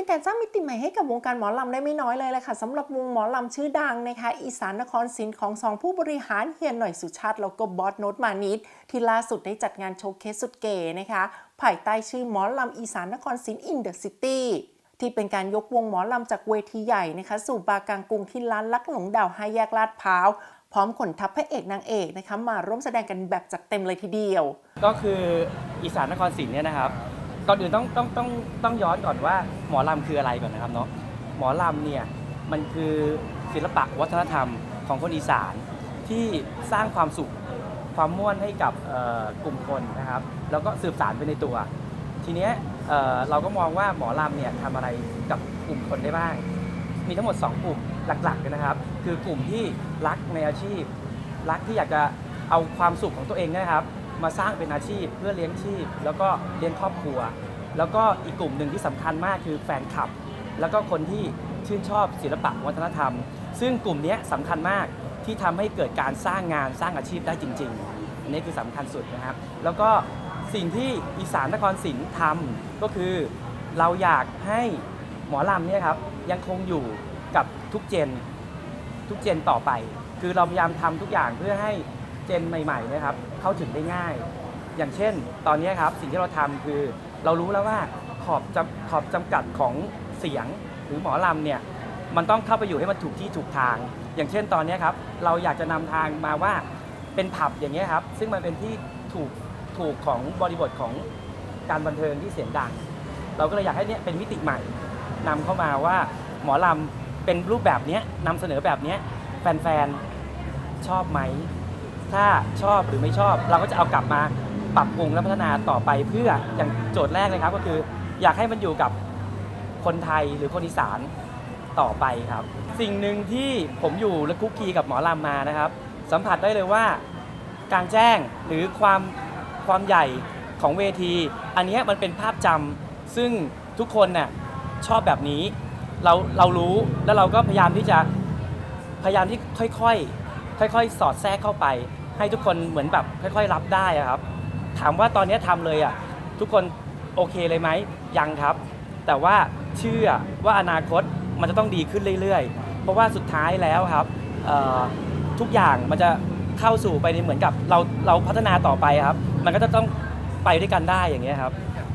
็นการสร้างมิติใหม่ให้กับวงการหมอลำได้ไม่น้อยเลยแหละค่ะสำหรับวงหมอลำชื่อดังนะคะอีสานนครศิลป์ของสองผู้บริหารเฮียนหน่อยสุชาติแล้วก็บอสโนตมานิดที่ล่าสุดได้จัดงานโชว์เคสสุดเก๋นะคะภายใต้ชื่อหมอลำอีสานนครศิลป์อินเดอะซิตี้ที่เป็นการยกวงหมอลำจากเวทีใหญ่นะคะสู่บากลางกรุงที่ร้านลักหลงดาวห้าแยกลาดพร้าวพร้อมขนทัพพระเอกนางเอกนะคะมาร่วมแสดงกันแบบจัดเต็มเลยทีเดียว ก็คืออีสานนครศรีเนี่ยนะครับ ก่อนอื่นต้องต้องต้องต้องย้อนก่อนว่าหมอลำคืออะไรก่อนนะครับเนาะหมอลำเนี่ยมันคือศิลปะวัฒนธรรมของคนอีสานที่สร้างความสุขความม่วนให้กับกลุ่มคนนะครับ แล้วก็สืบสานไปในตัว ทีเนี้ยเเราก็มองว่าหมอลำเนี่ยทำอะไรกับกลุ่มคนได้บ้าง มีทั้งหมด 2 กลุ่มหลักๆนะครับ คือกลุ่มที่รักในอาชีพ รักที่อยากจะเอาความสุขของตัวเองนะครับ มาสร้างเป็นอาชีพเพื่อเลี้ยงชีพ แล้วก็เลี้ยงครอบครัว แล้วก็อีกกลุ่มหนึ่งที่สำคัญมากคือแฟนคลับ แล้วก็คนที่ชื่นชอบศิลปะวัฒนธรรม ซึ่งกลุ่มนี้ยสำคัญมากที่ทำให้เกิดการสร้างงานสร้างอาชีพได้จริงๆอันนี้คือสำคัญสุดนะครับ แล้วก็สิ่งที่อีสานนครศรีทำก็คือเราอยากให้หมอลำเนี่ยครับยังคงอยู่กับทุกเจนทุกเจนต่อไป คือเราพยายามทำทุกอย่างเพื่อให้ เจนใหม่ๆนะครับเข้าถึงได้ง่าย อย่างเช่น ตอนนี้ครับสิ่งที่เราทำคือเรารู้แล้วว่าขอบจำขอบจำกัดของเสียงหรือหมอลำเนี่ยมันต้องเข้าไปอยู่ให้มันถูกที่ถูกทาง อย่างเช่นตอนนี้ครับเราอยากจะนำทางมาว่าเป็นผับอย่างเงี้ยครับซึ่งมันเป็นที่ถูกถูกของบริบทของการบันเทิงที่เสียงดัง เราก็เลยอยากให้เนี่ยเป็นมิติใหม่นำเข้ามาว่าหมอลำเป็นรูปแบบเนี้ยนำเสนอแบบเนี้ยแฟนๆ ชอบไหม ถ้าชอบหรือไม่ชอบ เราก็จะเอากลับมาปรับปรุงและพัฒนาต่อไปเพื่ออย่างโจทย์แรกเลยครับ ก็คืออยากให้มันอยู่กับคนไทยหรือคนอีสานต่อไปครับ สิ่งหนึ่งที่ผมอยู่และคุกคีกับหมอลำมานะครับ สัมผัสได้เลยว่าการแจ้งหรือความความใหญ่ของเวที อันนี้มันเป็นภาพจำซึ่งทุกคนน่ะชอบแบบนี้ เราเรารู้แล้วเราก็พยายามที่จะพยายามที่ค่อยๆ ค่อยๆ สอดแทรกเข้าไป ให้ทุกคนเหมือนแบบค่อย ๆ รับได้ครับ ถามว่าตอนนี้ทำเลยอะทุกคนโอเคเลยไหมยังครับ แต่ว่าเชื่อว่าอนาคตมันจะต้องดีขึ้นเรื่อยๆ เพราะว่าสุดท้ายแล้วครับทุกอย่างมันจะเข้าสู่ไปในเหมือนกับเราเราพัฒนาต่อไปครับ มันก็จะต้องไปด้วยกันได้อย่างเงี้ยครับ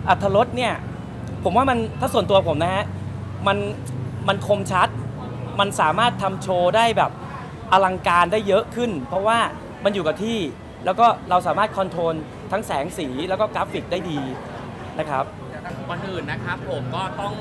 อัธรสเนี่ยผมว่ามันถ้าส่วนตัวผมนะฮะมันมันคมชัด มันสามารถทำโชว์ได้แบบอลังการได้เยอะขึ้น เพราะว่า มันอยู่กับที่ แล้วก็เราสามารถคอนโทรลทั้งแสงสีแล้วก็กราฟิกได้ดีนะครับ ก่อนอื่นนะครับผมก็ต้อง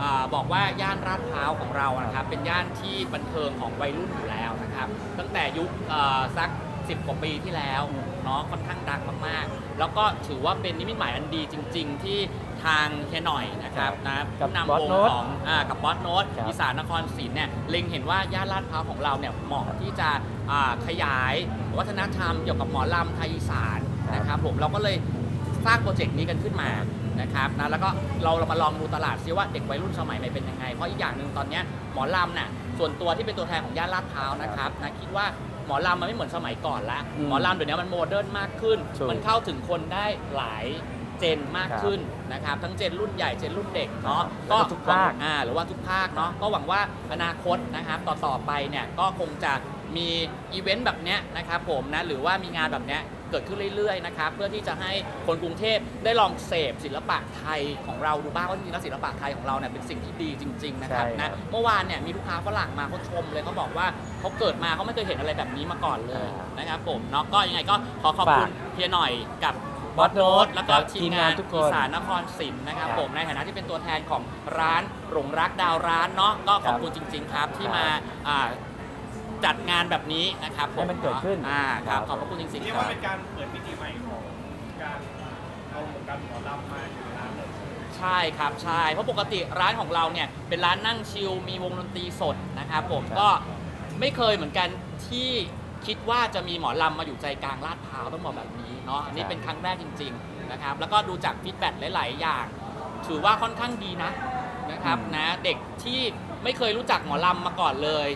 อบอกว่าย่านราดพร้าวของเรานะครับเป็นย่านที่บันเทิงของวัยรุ่นอยู่แล้วนะครับ ตั้งแต่ยุคเอ่อสัก 10 กว่าปีที่แล้ว นาะค่อนข้างดังมากๆ แล้วก็ถือว่าเป็นนิมิตหมายอันดีจริง ๆ ที่ทางเฮียหน่อยนะครับนะกับผู้นำบอสวงโน้ตของอ่ากับบอสโน้ตครับอีสานนครศรีเนี่ยเล็งเห็นว่าย่านลาดพร้าวของเราเนี่ยเหมาะที่จะอ่าขยายวัฒนธรรมเกี่ยวกับหมอลำไทยอีสานนะครับผมเราก็เลยสร้างโปรเจกต์นี้กันขึ้นมานะครับนะแล้วก็เราเรามาลองดูตลาดซิว่าเด็กวัยรุ่นสมัยใหม่เป็นยังไง เพราะอีกอย่างหนึ่งตอนเนี้ยหมอลำน่ะส่วนตัวที่เป็นตัวแทนของย่านลาดพร้าวนะครับนะคิดว่า หมอลำมันไม่เหมือนสมัยก่อนละอืมหมอลำเดี๋ยวนี้มันโมเดิร์นมากขึ้น ถูกมันเข้าถึงคนได้หลายเจนมากขึ้นนะครับทั้งเจนรุ่นใหญ่เจนรุ่นเด็กเนาะแล้วก็ทุกภาค อ่าหรือว่าทุกภาคเนาะก็หวังว่าอนาคตนะครับต่อต่อไปเนี่ยก็คงจะมีอีเวนต์แบบเนี้ยนะครับผมนะหรือว่ามีงานแบบเนี้ย เกิดขึ้นเรื่อยๆนะครับเพื่อที่จะให้คนกรุงเทพได้ลองเสพศิลปะไทยของเราดูบ้างว่าจริงๆแล้วศิลปะไทยของเราเนี่ยเป็นสิ่งที่ดีจริง ๆ นะครับใช่ครันะบเมื่อวานเนี่ยมีลูกค้าฝรั่งมาเขาชมเลยเขาบอกว่าเขาเกิดมาเขาไม่เคยเห็นอะไรแบบนี้มาก่อนเลยอ่านนะครับผมเนาะก็ยังไงก็ขอขอบคุณฝากเฮียหน่อยกับบอส Boss โน้ต Note แล้วก็ครับทีทีมมงางานนทุกคน อีสาน นครศรีนะครับครับผมในฐานะที่เป็นตัวแทนของร้านหลงรักดาวร้านเนาะก็ขอบคุณจริง ๆ ครับที่ครับมาอ่า จัดงานแบบนี้นะครับผให้มันเกิดขึ้นอ่าครับครับ ขอบพระคุณจริงเรียๆกครัว่าบ เป็นการเปิดมิติใหม่ของการเอาวงการหมอลำมาอยู่ในร้านเลยใช่ครับใช่เพราะปกติร้านของเราเนี่ยเป็นร้านนั่งชิลมีวงดนตรีสดนะครับผมครับ ก็ไม่เคยเหมือนกันที่คิดว่าจะมีหมอลำมาอยู่ใจกลางลาดพร้าวต้องบอกแบบนี้เนาะอันนี้เป็นครั้งแรกจริงๆนะครับแล้วก็ดูจากฟีดแบ็กหลาย ๆ อย่าง ถือว่าค่อนข้างดีนะนะครับอืมนะเด็กที่ไม่เคยรู้จักหมอลำมาก่อนเลย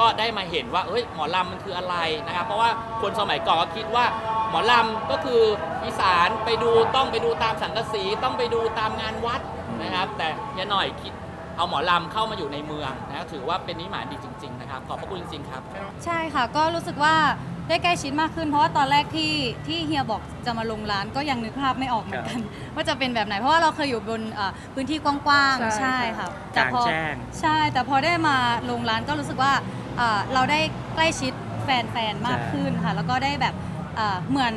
ก็ได้มาเห็นว่าเอ้ยหมอลำมันคืออะไรนะครับเพราะว่าคนสมัยก่อนก็คิดว่าหมอลำก็คืออีสานไปดูต้องไปดูตามสังกะสีต้องไปดูตามงานวัดนะครับ แต่เฮียหน่อยคิดเอาหมอลำเข้ามาอยู่ในเมืองนะถือว่าเป็นนิหมายดีจริงๆนะครับขอบพระคุณจริงๆครับ ใช่ค่ะก็รู้สึกว่าได้ใกล้ชิดมากขึ้น เพราะว่าตอนแรกที่ที่เฮียบอกจะมาลงร้านก็ยังนึกภาพไม่ออกเหมือนกัน ว่าจะเป็นแบบไหนเพราะว่าเราเคยอยู่บนเอ่อพื้นที่กว้างๆใช่ค่ะกแต่ลางพอแจ้งใช่แต่พอได้มาลงร้านก็รู้สึกว่า เอ่อเราได้ใกล้ชิดแฟนๆ มากขึ้นค่ะ แล้วก็ได้แบบเอ่อเหมือน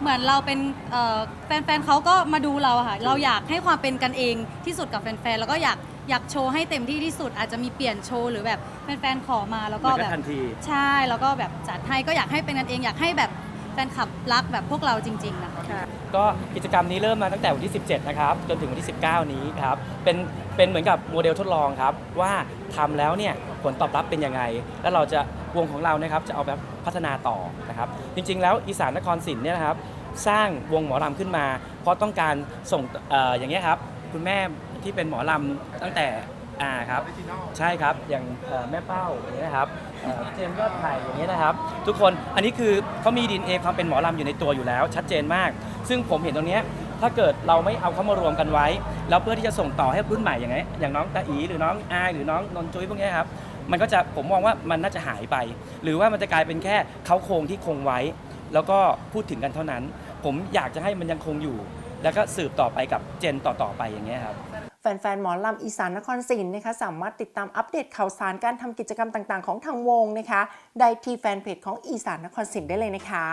เหมือนเราเป็นเอ่อแฟนๆเขาก็มาดูเราอะค่ะ เราอยากให้ความเป็นกันเองที่สุดกับแฟนๆ แล้วก็อยากอยากโชว์ให้เต็มที่ที่สุด อาจจะมีเปลี่ยนโชว์หรือแบบแฟนๆ ขอมาแล้วก็มันแบก็บทันที ใช่ แล้วก็แบบจัดให้ก็อยากให้เป็นกันเอง อยากให้แบบ แฟนคลับรักแบบพวกเราจริง ๆ นะคะ ก็กิจกรรมนี้เริ่มมาตั้งแต่วันที่ 17 นะครับ จนถึงวันที่ 19 นี้ครับ เป็นเป็นเหมือนกับโมเดลทดลองครับ ว่าทำแล้วเนี่ยผลตอบรับเป็นยังไง แล้วเราจะวงของเรานะครับจะเอาแบบพัฒนาต่อนะครับ จริง ๆ แล้วอีสานนครศรีเนี่ยนะครับสร้างวงหมอลำขึ้นมา เพราะต้องการส่งเอออย่างเงี้ยครับคุณแม่ที่เป็นหมอลำตั้งแต่ อ่าครับ ใช่ครับ อย่างเอ่อแม่เป้าอย่างเงี้ยนะครับเอ่อเจมส์ยอดไผ่อย่างเงี้ยนะครับ ทุกคน อันนี้คือเขามีดีเอความเป็นหมอลำอยู่ในตัวอยู่แล้ว ชัดเจนมาก ซึ่งผมเห็นตรงเนี้ยถ้าเกิดเราไม่เอาเขามารวมกันไว้ แล้วเพื่อที่จะส่งต่อให้รุ่นใหม่อย่างเงี้ยอย่างน้องตาอีหรือน้องอายหรือน้องนนจุ้ยพวกเนี้ยครับ มันก็จะผมมองว่ามันน่าจะหายไป หรือว่ามันจะกลายเป็นแค่เขาโครงที่คงไว้ แล้วก็พูดถึงกันเท่านั้น ผมอยากจะให้มันยังคงอยู่ แล้วก็สืบต่อไปกับเจนต่อๆไปอย่างเงี้ยครับ แฟนๆ หมอลำอีสานนครศรีนะคะสามารถติดตามอัปเดตข่าวสารการทำกิจกรรมต่างๆ ของทางวงนะคะ ได้ที่แฟนเพจของอีสานนครศรีได้เลยนะคะ